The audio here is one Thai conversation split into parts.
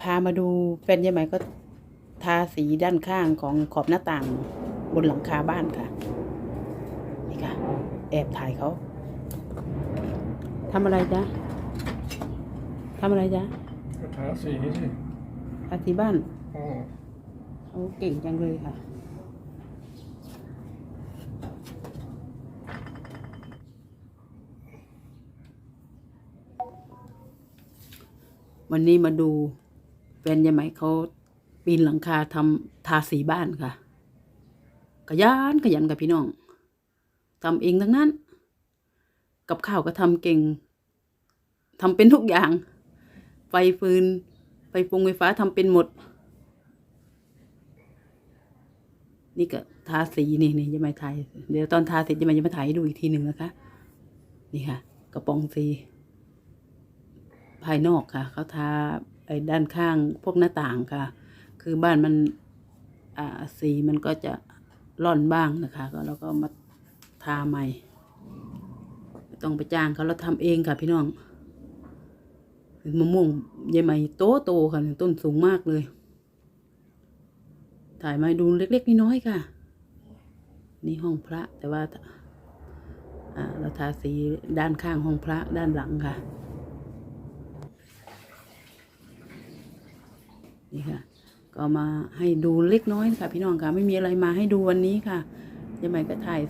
พามาดูแฟนยายไหมก็ทาสีด้านข้างของขอบหน้าต่างบนหลังคาบ้านค่ะ นี่ค่ะ แอบถ่ายเขาทำอะไรจ๊ะทำอะไรจ๊ะก็ทาสีสิทาสีบ้านอ๋อเขาเก่งจังเลยค่ะ วันนี้มาดูแฟนยายไหมเขาปีนหลังคาทำทาสีบ้านค่ะ ขยันขยันกับพี่น้องทำเองทั้งนั้น กับข้าวก็ทำเก่งทำเป็นทุกอย่าง ไฟฟืน ไฟฟงไฟฟ้าทำเป็นหมด นี่ก็ทาสีนี่นี่จะมาถ่ายเดี๋ยวตอนทาเสร็จจะมาจะมาถ่ายให้ดูอีกทีหนึ่งนะคะ นี่ค่ะ กระป๋องสีภายนอกค่ะ เขาทา ไอ้ด้านข้างพวกหน้าต่างค่ะ คือบ้านมันอ่าสีมันก็จะร่อนบ้างนะคะ ก็เราก็มาทาใหม่ต้องไปจ้างเขาเราทำเองค่ะพี่น้องมะม่วงยายใหม่โตโตค่ะต้นสูงมากเลย ถ่ายมาดูเล็กๆน้อยๆค่ะ นี่ห้องพระแต่ว่าเราทาสีด้านข้างห้องพระด้านหลังค่ะ นี่ค่ะ ก็มาให้ดูเล็กน้อยค่ะ พี่น้องค่ะไม่มีอะไรมาให้ดูวันนี้ค่ะยายใหม่ก็ถ่าย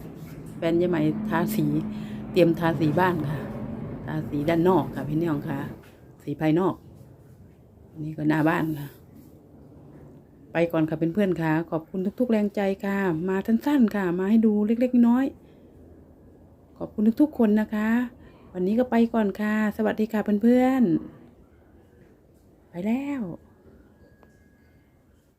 แฟนยายใหม่ทาสี เตรียมทาสีบ้านค่ะ ทาสีด้านนอกค่ะ พี่น้องค่ะ สีภายนอก นี่ก็หน้าบ้านค่ะ ไปก่อนค่ะเป็นเพื่อนๆค่ะ ขอบคุณทุก ๆ แรงใจค่ะ มาสั้นๆค่ะ มาให้ดูเล็กๆน้อยๆขอบคุณทุกๆคนนะคะ วันนี้ก็ไปก่อนค่ะ สวัสดีค่ะเพื่อนๆ ไปแล้ว